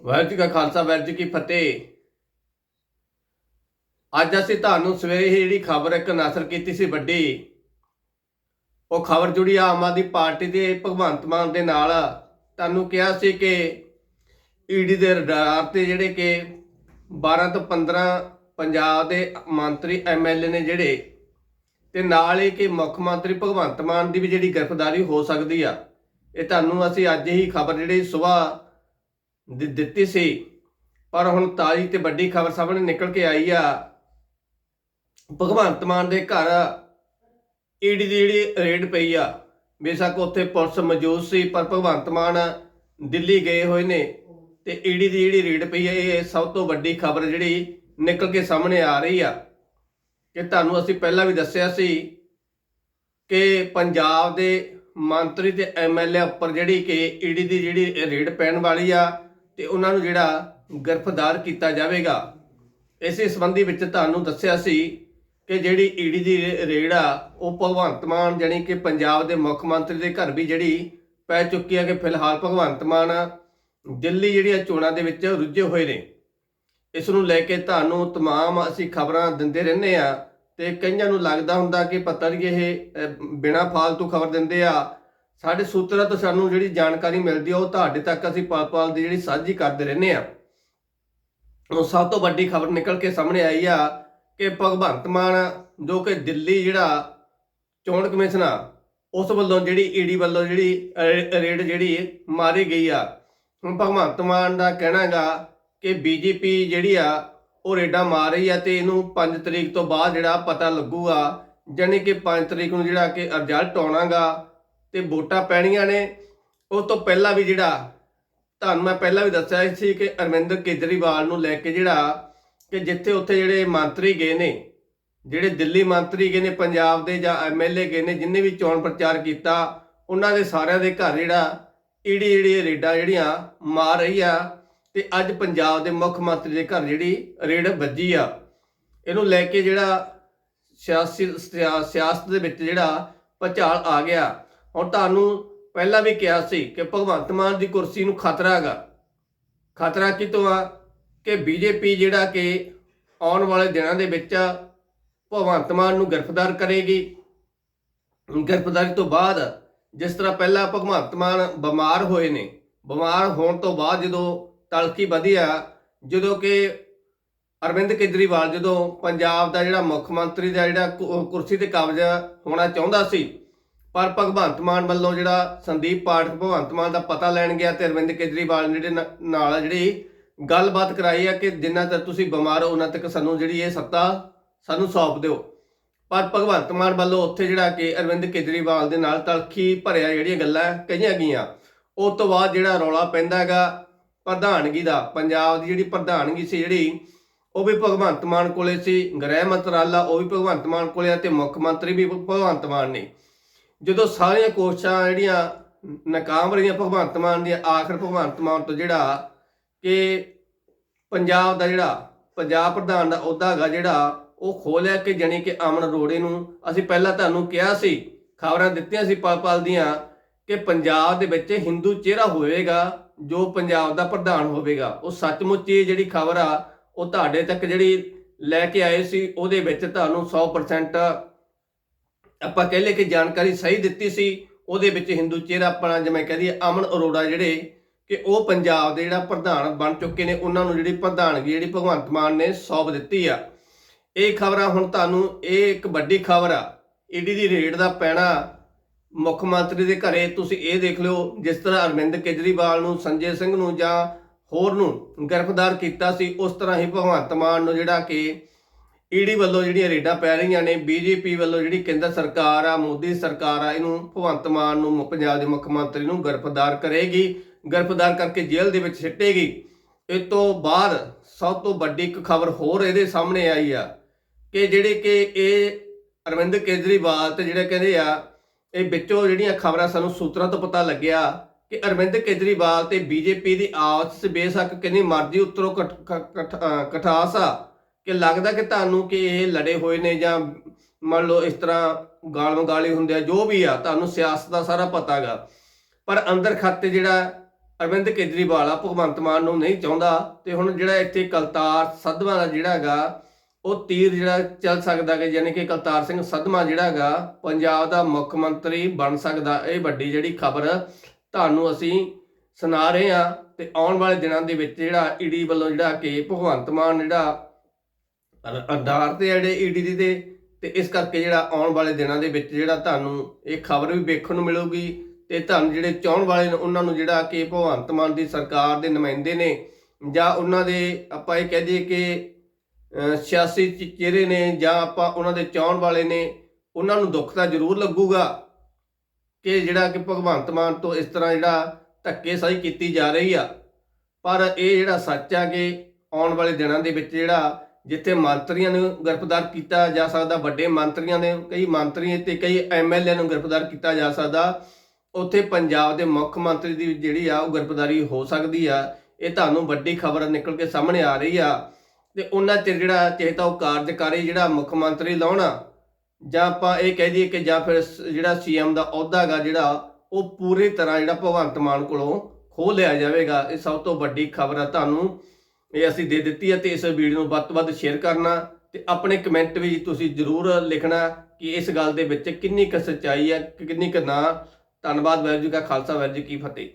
ਵਾਹਿਗੁਰੂ ਜੀ ਕਾ ਖਾਲਸਾ ਵਾਹਿਗੁਰੂ ਜੀ ਕੀ ਫਤਿਹ। ਅੱਜ ਅਸੀਂ ਤੁਹਾਨੂੰ ਸਵੇਰੇ ਹੀ ਜਿਹੜੀ ਖਬਰ ਇੱਕ ਨਸ਼ਰ ਕੀਤੀ ਸੀ ਵੱਡੀ। ਉਹ ਖਬਰ ਜੁੜੀ ਆਮ ਆਦਮੀ ਪਾਰਟੀ ਦੇ ਭਗਵੰਤ ਮਾਨ ਦੇ ਨਾਲ। ਤੁਹਾਨੂੰ ਕਿਹਾ ਸੀ ਕਿ ਈਡੀ ਦੇ ਰਡਾਰ ਤੇ ਜਿਹੜੇ ਕਿ 12 ਤੋਂ 15 ਪੰਜਾਬ ਦੇ ਮੰਤਰੀ ਐਮਐਲਏ ਨੇ ਜਿਹੜੇ, ਤੇ ਨਾਲ ਹੀ ਕਿ ਮੁੱਖ ਮੰਤਰੀ ਭਗਵੰਤ ਮਾਨ ਦੀ ਵੀ ਜਿਹੜੀ ਗ੍ਰਿਫਤਾਰੀ ਹੋ ਸਕਦੀ ਆ। ਇਹ ਤੁਹਾਨੂੰ ਅਸੀਂ ਅੱਜ ਹੀ ਖਬਰ ਜਿਹੜੀ ਸਵੇਰ ਦਿੱਤੀ ਸੀ। ਪਰ ਹੁਣ ਤਾਜੀ ਤੇ ਵੱਡੀ ਖਬਰ ਸਾਹਮਣੇ ਨਿਕਲ ਕੇ ਆਈ ਆ। ਭਗਵੰਤ ਮਾਨ ਦੇ ਘਰ ਈਡੀ ਦੀ ਜਿਹੜੀ ਰੇਡ ਪਈ ਆ, ਬੇਸ਼ੱਕ ਉੱਥੇ ਪੁਲਿਸ ਮੌਜੂਦ ਸੀ, ਪਰ ਭਗਵੰਤ ਮਾਨ ਦਿੱਲੀ ਗਏ ਹੋਏ ਨੇ ਤੇ ਈਡੀ ਦੀ ਜਿਹੜੀ ਰੇਡ ਪਈ ਆ, ਇਹ ਸਭ ਤੋਂ ਵੱਡੀ ਖਬਰ ਜਿਹੜੀ ਨਿਕਲ ਕੇ ਸਾਹਮਣੇ ਆ ਰਹੀ ਆ। ਕਿ ਤੁਹਾਨੂੰ ਅਸੀਂ ਪਹਿਲਾਂ ਵੀ ਦੱਸਿਆ ਸੀ ਕਿ ਪੰਜਾਬ ਦੇ ਮੰਤਰੀ ਤੇ ਐਮਐਲਏ ਉੱਪਰ ਜਿਹੜੀ ਕਿ ਈਡੀ ਦੀ ਜਿਹੜੀ ਰੇਡ ਪੈਣ ਵਾਲੀ ਆ ਤੇ ਉਹਨਾਂ ਨੂੰ ਜਿਹੜਾ ਗ੍ਰਿਫਤਾਰ ਕੀਤਾ ਜਾਵੇਗਾ ਇਸੇ ਸੰਬੰਧੀ ਵਿੱਚ ਤੁਹਾਨੂੰ ਦੱਸਿਆ ਸੀ ਕਿ ਜਿਹੜੀ ਈਡੀ ਦੀ ਰੇ- ਰੇਡ ਆ ਉਹ ਭਗਵੰਤ ਮਾਨ ਜਾਣੀ ਕਿ ਪੰਜਾਬ ਦੇ ਮੁੱਖ ਮੰਤਰੀ ਦੇ ਘਰ ਵੀ ਜਿਹੜੀ ਪੈ ਚੁੱਕੀ ਆ ਕਿ ਫਿਲਹਾਲ ਭਗਵੰਤ ਮਾਨ ਦਿੱਲੀ ਜਿਹੜੀਆਂ ਚੋਣਾਂ ਦੇ ਵਿੱਚ ਰੁੱਝੇ ਹੋਏ ਨੇ ਇਸ ਨੂੰ ਲੈ ਕੇ ਤੁਹਾਨੂੰ तमाम ਅਸੀਂ ਖਬਰਾਂ ਦਿੰਦੇ ਰਹਿੰਦੇ ਆ ਤੇ ਕਈਆਂ ਨੂੰ ਲੱਗਦਾ ਹੁੰਦਾ ਕਿ ਪਤਾ ਨਹੀਂ ਇਹ ਅਹ, ਬਿਨਾਂ ਫਾਲਤੂ ਖਬਰ ਦਿੰਦੇ ਆ ਸਾਡੇ ਸੂਤਰਾਂ ਤੋਂ ਸਾਨੂੰ ਜਿਹੜੀ ਜਾਣਕਾਰੀ ਮਿਲਦੀ ਆ, ਉਹ ਤੁਹਾਡੇ ਤੱਕ ਅਸੀਂ ਪਲ-ਪਲ ਦੀ ਜਿਹੜੀ ਸਾਂਝੀ ਕਰਦੇ ਰਹਿੰਦੇ ਆ। ਉਹ ਸਭ ਤੋਂ ਵੱਡੀ ਖਬਰ ਨਿਕਲ ਕੇ ਸਾਹਮਣੇ ਆਈ ਆ ਕਿ ਭਗਵੰਤ ਮਾਨ ਜੋ ਕਿ ਦਿੱਲੀ ਜਿਹੜਾ ਚੋਣ ਕਮਿਸ਼ਨ ਆ, ਉਸ ਵੱਲੋਂ ਜਿਹੜੀ ਈਡੀ ਵੱਲੋਂ ਜਿਹੜੀ ਰੇਡ ਜਿਹੜੀ ਮਾਰੀ ਗਈ ਆ। ਹੁਣ ਭਗਵੰਤ ਮਾਨ ਦਾ ਕਹਿਣਾ ਹੈਗਾ ਕਿ ਬੀਜੇਪੀ ਜਿਹੜੀ ਆ, ਉਹ ਰੇਡਾਂ ਮਾਰ ਰਹੀ ਆ ਤੇ ਇਹਨੂੰ 5 ਤਰੀਕ ਤੋਂ ਬਾਅਦ ਜਿਹੜਾ ਪਤਾ ਲੱਗੂਗਾ, ਜਾਣੀ ਕਿ 5 ਤਰੀਕ ਨੂੰ ਜਿਹੜਾ ਕਿ ਰਿਜ਼ਲਟ ਆਉਣਾਗਾ ਤੇ ਵੋਟਾਂ ਪੈਣੀਆਂ ਨੇ। ਉਹ ਤੋਂ ਪਹਿਲਾਂ ਵੀ ਜਿਹੜਾ, ਤੁਹਾਨੂੰ ਮੈਂ ਪਹਿਲਾਂ ਵੀ ਦੱਸਿਆ ਸੀ ਕਿ ਅਰਵਿੰਦ ਕੇਜਰੀਵਾਲ ਨੂੰ ਲੈ ਕੇ ਜਿਹੜਾ, ਕਿ ਜਿੱਥੇ ਉੱਥੇ ਜਿਹੜੇ ਮੰਤਰੀ ਗਏ ਨੇ, ਜਿਹੜੇ ਦਿੱਲੀ ਮੰਤਰੀ ਗਏ ਨੇ, ਪੰਜਾਬ ਦੇ ਜਾਂ ਐਮਐਲਏ ਗਏ ਨੇ, ਜਿੰਨੇ ਵੀ ਚੋਣ ਪ੍ਰਚਾਰ ਕੀਤਾ, ਉਹਨਾਂ ਦੇ ਸਾਰਿਆਂ ਦੇ ਘਰ ਜਿਹੜਾ ਈਡੀ ਜਿਹੜੀ ਰੇਡਾਂ ਜਿਹੜੀਆਂ ਮਾਰ ਰਹੀ ਆ, ਤੇ ਅੱਜ ਪੰਜਾਬ ਦੇ ਮੁੱਖ ਮੰਤਰੀ ਦੇ ਘਰ ਜਿਹੜੀ ਰੇਡ ਵੱਜੀ ਆ। ਇਹਨੂੰ ਲੈ ਕੇ ਜਿਹੜਾ ਸਿਆਸੀ, ਸਿਆ- ਸਿਆਸਤ ਦੇ ਵਿੱਚ ਜਿਹੜਾ ਭਚਾਲ ਆ ਗਿਆ। ਹੁਣ ਤੁਹਾਨੂੰ ਪਹਿਲਾਂ ਵੀ ਕਿਹਾ ਸੀ ਕਿ ਭਗਵੰਤ ਮਾਨ ਦੀ ਕੁਰਸੀ ਨੂੰ ਖਤਰਾ ਹੈਗਾ। ਖਤਰਾ ਕਿਤੋਂ ਆ ਕਿ ਬੀਜੇਪੀ ਜਿਹੜਾ ਕਿ ਆਉਣ ਵਾਲੇ ਦਿਨਾਂ ਦੇ ਵਿੱਚ ਭਗਵੰਤ ਮਾਨ ਨੂੰ ਗ੍ਰਿਫਤਾਰ ਕਰੇਗੀ। ਗ੍ਰਿਫਤਾਰੀ ਤੋਂ ਬਾਅਦ ਜਿਸ ਤਰ੍ਹਾਂ ਪਹਿਲਾਂ ਭਗਵੰਤ ਮਾਨ ਬਿਮਾਰ ਹੋਏ ਨੇ, ਬਿਮਾਰ ਹੋਣ ਤੋਂ ਬਾਅਦ ਜਦੋਂ ਤਲਖੀ ਵਧਿਆ ਜਦੋਂ ਕਿ ਅਰਵਿੰਦ ਕੇਜਰੀਵਾਲ ਜਦੋਂ ਪੰਜਾਬ ਦਾ ਜਿਹੜਾ ਮੁੱਖ ਮੰਤਰੀ ਦਾ ਜਿਹੜਾ ਕੁਰਸੀ ਤੇ ਕਬਜ਼ਾ ਹੋਣਾ ਚਾਹੁੰਦਾ ਸੀ ਪਰ ਭਗਵੰਤ ਮਾਨ ਵੱਲੋਂ ਜਿਹੜਾ ਸੰਦੀਪ ਪਾਠਕ ਭਗਵੰਤ ਮਾਨ ਦਾ ਪਤਾ ਲੈਣ ਗਿਆ ਤੇ ਅਰਵਿੰਦ ਕੇਜਰੀਵਾਲ ਨੇ ਜਿਹੜੇ ਨਾਲ ਜਿਹੜੀ ਗੱਲਬਾਤ ਕਰਾਈ ਆ ਕਿ ਜਿੰਨਾ ਤੱਕ ਤੁਸੀਂ ਬਿਮਾਰ ਹੋ ਉਹਨਾਂ ਤੱਕ ਸਾਨੂੰ ਜਿਹੜੀ ਇਹ ਸੱਤਾ ਸਾਨੂੰ ਸੌਂਪ ਦਿਓ। ਪਰ ਭਗਵੰਤ ਮਾਨ ਵੱਲੋਂ ਉੱਥੇ ਜਿਹੜਾ ਕਿ ਅਰਵਿੰਦ ਕੇਜਰੀਵਾਲ ਦੇ ਨਾਲ ਤਲਖੀ ਭਰਿਆ ਜਿਹੜੀਆਂ ਗੱਲਾਂ ਕਹੀਆਂ ਗਈਆਂ ਉਸ ਤੋਂ ਬਾਅਦ ਜਿਹੜਾ ਰੌਲਾ ਪੈਂਦਾ ਹੈਗਾ ਪ੍ਰਧਾਨਗੀ ਦਾ, ਪੰਜਾਬ ਦੀ ਜਿਹੜੀ ਪ੍ਰਧਾਨਗੀ ਸੀ ਜਿਹੜੀ, ਉਹ ਵੀ ਭਗਵੰਤ ਮਾਨ ਕੋਲੇ ਸੀ, ਗ੍ਰਹਿ ਮੰਤਰਾਲਾ ਉਹ ਵੀ ਭਗਵੰਤ ਮਾਨ ਕੋਲੇ ਆ ਤੇ ਮੁੱਖ ਮੰਤਰੀ ਵੀ ਭਗਵੰਤ ਮਾਨ ਨੇ। ਜਦੋਂ ਸਾਰੀਆਂ ਕੋਸ਼ਿਸ਼ਾਂ ਜਿਹੜੀਆਂ ਨਾਕਾਮ ਰਹੀਆਂ ਭਗਵੰਤ ਮਾਨ ਦੀਆਂ, ਆਖਰ ਭਗਵੰਤ ਮਾਨ ਤੋਂ ਜਿਹੜਾ ਕਿ ਪੰਜਾਬ ਦਾ ਜਿਹੜਾ, ਪੰਜਾਬ ਪ੍ਰਧਾਨ ਦਾ ਅਹੁਦਾ ਹੈਗਾ ਜਿਹੜਾ, ਉਹ ਖੋਲਿਆ ਕਿ ਜਣੀ ਕਿ ਅਮਨ ਅਰੋੜੇ ਨੂੰ ਅਸੀਂ ਪਹਿਲਾਂ ਤੁਹਾਨੂੰ ਕਿਹਾ ਸੀ, ਖਬਰਾਂ ਦਿੱਤੀਆਂ ਸੀ ਪਲ ਪਲ ਦੀਆਂ ਕਿ ਪੰਜਾਬ ਦੇ ਵਿੱਚ ਹਿੰਦੂ ਚਿਹਰਾ ਹੋਵੇਗਾ, ਜੋ ਪੰਜਾਬ ਦਾ ਪ੍ਰਧਾਨ ਹੋਵੇਗਾ। ਉਹ ਸੱਚਮੁੱਚ ਇਹ ਜਿਹੜੀ ਖਬਰ ਆ, ਉਹ ਤੁਹਾਡੇ ਤੱਕ ਜਿਹੜੀ ਲੈ ਕੇ ਆਏ ਸੀ, ਉਹਦੇ ਵਿੱਚ ਤੁਹਾਨੂੰ 100% ਆਪਾਂ ਕਹਿ ਲਏ ਕਿ ਜਾਣਕਾਰੀ ਸਹੀ ਦਿੱਤੀ ਸੀ, ਉਹਦੇ ਵਿੱਚ ਹਿੰਦੂ ਚਿਹਰਾ ਆਪਣਾ ਜਿਵੇਂ ਕਹਦੀ ਅਮਨ ਅਰੋੜਾ ਜਿਹੜੇ ਕਿ ਉਹ ਪੰਜਾਬ ਦੇ ਜਿਹੜਾ ਪ੍ਰਧਾਨ ਬਣ ਚੁੱਕੇ ਨੇ, ਉਹਨਾਂ ਨੂੰ ਜਿਹੜੀ ਪ੍ਰਧਾਨਗੀ ਜਿਹੜੀ ਭਗਵੰਤ ਮਾਨ ਨੇ ਸੌਂਪ ਦਿੱਤੀ ਆ। ਇਹ ਖਬਰਾਂ ਹੁਣ ਤੁਹਾਨੂੰ, ਇਹ ਇੱਕ ਵੱਡੀ ਖਬਰ ਆ। ਈਡੀ ਦੀ ਰੇਡ ਦਾ ਪੈਣਾ ਮੁੱਖ ਮੰਤਰੀ ਦੇ ਘਰੇ, ਤੁਸੀਂ ਇਹ ਦੇਖ ਲਿਓ, ਜਿਸ ਤਰ੍ਹਾਂ ਅਰਵਿੰਦ ਕੇਜਰੀਵਾਲ ਨੂੰ, ਸੰਜੇ ਸਿੰਘ ਨੂੰ ਜਾਂ ਹੋਰ ਨੂੰ ਗ੍ਰਿਫਤਾਰ ਕੀਤਾ ਸੀ, ਉਸ ਤਰ੍ਹਾਂ ਹੀ ਭਗਵੰਤ ਮਾਨ ਨੂੰ ਜਿਹੜਾ ਕਿ ਈਡੀ ਵੱਲੋਂ ਜਿਹੜੀਆਂ ਰੇਡਾਂ ਪੈ ਰਹੀਆਂ ਨੇ, ਬੀਜੇਪੀ ਵੱਲੋਂ ਜਿਹੜੀ ਕੇਂਦਰ ਸਰਕਾਰ ਆ, ਮੋਦੀ ਸਰਕਾਰ ਆ, ਇਹਨੂੰ ਭਗਵੰਤ ਮਾਨ ਨੂੰ ਪੰਜਾਬ ਦੇ ਮੁੱਖ ਮੰਤਰੀ ਨੂੰ ਗ੍ਰਿਫਤਾਰ ਕਰੇਗੀ। ਗ੍ਰਿਫਤਾਰ ਕਰਕੇ ਜੇਲ੍ਹ ਦੇ ਵਿੱਚ ਸਿੱਟੇਗੀ। ਇਸ ਤੋਂ ਬਾਅਦ ਸਭ ਤੋਂ ਵੱਡੀ ਇੱਕ ਖਬਰ ਹੋਰ ਇਹਦੇ ਸਾਹਮਣੇ ਆਈ ਆ ਕਿ ਜਿਹੜੇ ਕਿ ਇਹ ਅਰਵਿੰਦ ਕੇਜਰੀਵਾਲ ਤੇ ਜਿਹੜੇ ਕਹਿੰਦੇ ਆ, ਇਹ ਵਿੱਚੋਂ ਜਿਹੜੀਆਂ ਖਬਰਾਂ ਸਾਨੂੰ ਸੂਤਰਾਂ ਤੋਂ ਪਤਾ ਲੱਗਿਆ ਕਿ ਅਰਵਿੰਦ ਕੇਜਰੀਵਾਲ ਤੇ ਬੀਜੇਪੀ ਦੀ ਆਪਸ ਵਿੱਚ ਬੇਸ਼ੱਕ ਕਿੰਨੀ ਮਰਜ਼ੀ ਉੱਤਰੋਂ ਕਠ- ਕਠਾਸ ਆ। ਕਿ ਲੱਗਦਾ ਕਿ ਤੁਹਾਨੂੰ ਕਿ ਇਹ ਲੜੇ ਹੋਏ ਨੇ ਜਾਂ ਮੰਨ ਲਓ ਇਸ ਤਰ੍ਹਾਂ ਗਾਲ ਗਾਲੀ ਹੁੰਦੇ ਆ, ਜੋ ਵੀ ਆ, ਤੁਹਾਨੂੰ ਸਿਆਸਤ ਦਾ ਸਾਰਾ ਪਤਾਗਾ ਪਰ ਅੰਦਰ ਖਾਤੇ ਜਿਹੜਾ ਅਰਵਿੰਦ ਕੇਜਰੀਵਾਲ ਆ, ਭਗਵੰਤ ਮਾਨ ਨੂੰ ਨਹੀਂ ਚਾਹੁੰਦਾ ਤੇ ਹੁਣ ਜਿਹੜਾ ਇੱਥੇ ਕਲਤਾਰ ਸੱਧਵਾਂ ਦਾ ਜਿਹੜਾ ਉਹ ਤੀਰ ਜਿਹੜਾ ਚੱਲ ਸਕਦਾ ਕਿ ਯਾਨੀ ਕਿ ਕਲਤਾਰ ਸਿੰਘ ਸੱਧਵਾਂ ਜਿਹੜਾ ਹੈਗਾ, ਪੰਜਾਬ ਦਾ ਮੁੱਖ ਮੰਤਰੀ ਬਣ ਸਕਦਾ, ਇਹ ਵੱਡੀ ਜਿਹੜੀ ਖਬਰ ਤੁਹਾਨੂੰ ਅਸੀਂ ਸੁਣਾ ਰਹੇ ਹਾਂ ਤੇ ਆਉਣ ਵਾਲੇ ਦਿਨਾਂ ਦੇ ਵਿੱਚ ਜਿਹੜਾ ਈਡੀ ਵੱਲੋਂ ਜਿਹੜਾ ਕਿ ਭਗਵੰਤ ਮਾਨ ਜਿਹੜਾ ਅਧਾਰ ਤੇ ਆ ਜਿਹੜੇ ਈਡੀ ਦੀ ਤੇ ਤੇ ਇਸ ਕਰਕੇ ਜਿਹੜਾ ਆਉਣ ਵਾਲੇ ਦਿਨਾਂ ਦੇ ਵਿੱਚ ਜਿਹੜਾ ਤੁਹਾਨੂੰ ਇਹ ਖਬਰ ਵੀ ਵੇਖਣ ਨੂੰ ਮਿਲੂਗੀ, ਤੇ ਤੁਹਾਨੂੰ ਜਿਹੜੇ ਚਾਹਣ ਵਾਲੇ ਨੇ, ਉਹਨਾਂ ਨੂੰ ਜਿਹੜਾ ਕਿ ਭਗਵੰਤ ਮਾਨ ਦੀ ਸਰਕਾਰ ਦੇ ਨੁਮਾਇੰਦੇ ਨੇ, ਜਾਂ ਉਹਨਾਂ ਦੇ ਆਪਾਂ ਇਹ ਕਹਿ ਦਈਏ ਕਿ ਸਿਆਸੀ ਚਿਹਰੇ ਨੇ, ਜਾਂ ਆਪਾਂ ਉਹਨਾਂ ਦੇ ਚਾਹਣ ਵਾਲੇ ਨੇ, ਉਹਨਾਂ ਨੂੰ ਦੁੱਖ ਤਾਂ ਜ਼ਰੂਰ ਲੱਗੂਗਾ ਕਿ ਜਿਹੜਾ ਕਿ ਭਗਵੰਤ ਮਾਨ ਤੋਂ ਇਸ ਤਰ੍ਹਾਂ ਜਿਹੜਾ ਧੱਕੇਸ਼ਾਹੀ ਕੀਤੀ ਜਾ ਰਹੀ ਆ। ਪਰ ਇਹ ਜਿਹੜਾ ਸੱਚ ਆ ਕਿ ਆਉਣ ਵਾਲੇ ਦਿਨਾਂ ਦੇ ਵਿੱਚ ਜਿਹੜਾ ਜਿੱਥੇ ਮੰਤਰੀਆਂ ਨੂੰ ਗ੍ਰਿਫਤਾਰ ਕੀਤਾ ਜਾ ਸਕਦਾ, ਵੱਡੇ ਮੰਤਰੀਆਂ ਨੇ ਕਈ ਮੰਤਰੀ ਤੇ ਕਈ ਐਮਐਲਏ ਨੂੰ ਗ੍ਰਿਫਤਾਰ ਕੀਤਾ ਜਾ ਸਕਦਾ। ਉੱਥੇ ਪੰਜਾਬ ਦੇ ਮੁੱਖ ਮੰਤਰੀ ਦੀ ਜਿਹੜੀ ਆ, ਉਹ ਗ੍ਰਿਫਤਾਰੀ ਹੋ ਸਕਦੀ ਆ। ਇਹ ਤੁਹਾਨੂੰ ਵੱਡੀ ਖਬਰ ਨਿਕਲ ਕੇ ਸਾਹਮਣੇ ਆ ਰਹੀ ਆ। ਤੇ ਉਹਨਾਂ ਚਿਰ ਜਿਹੜਾ ਚਾਹੇ ਉਹ ਕਾਰਜਕਾਰੀ ਜਿਹੜਾ ਮੁੱਖ ਮੰਤਰੀ ਲਾਉਣਾ, ਜਾਂ ਆਪਾਂ ਇਹ ਕਹਿ ਦਈਏ ਕਿ ਜਾਂ ਫਿਰ ਸ- ਜਿਹੜਾ ਸੀਐਮ ਦਾ ਅਹੁਦਾ ਹੈਗਾ ਜਿਹੜਾ, ਉਹ ਪੂਰੀ ਤਰ੍ਹਾਂ ਜਿਹੜਾ ਭਗਵੰਤ ਮਾਨ ਕੋਲੋਂ ਖੋਹ ਲਿਆ ਜਾਵੇਗਾ। ਇਹ ਸਭ ਤੋਂ ਵੱਡੀ ਖਬਰ ਆ ਤੁਹਾਨੂੰ। ਇਹ ਅਸੀਂ ਦੇ ਦਿੱਤੀ ਹੈ ਤੇ ਇਸ ਵੀਡੀਓ ਨੂੰ ਵੱਧ ਤੋਂ ਵੱਧ ਸ਼ੇਅਰ ਕਰਨਾ ਤੇ ਆਪਣੇ ਕਮੈਂਟ ਵੀ ਤੁਸੀਂ ਜ਼ਰੂਰ ਲਿਖਣਾ ਕਿ ਇਸ ਗੱਲ ਦੇ ਵਿੱਚ ਕਿੰਨੀ ਕੁ ਸੱਚਾਈ ਹੈ ਕਿੰਨੀ ਕੁ ਨਾ। ਧੰਨਵਾਦ ਵਾਹਿਗੁਰੂ ਜੀ ਕਾ ਖਾਲਸਾ, ਵਾਹਿਗੁਰੂ ਜੀ ਕੀ ਫਤਿਹ।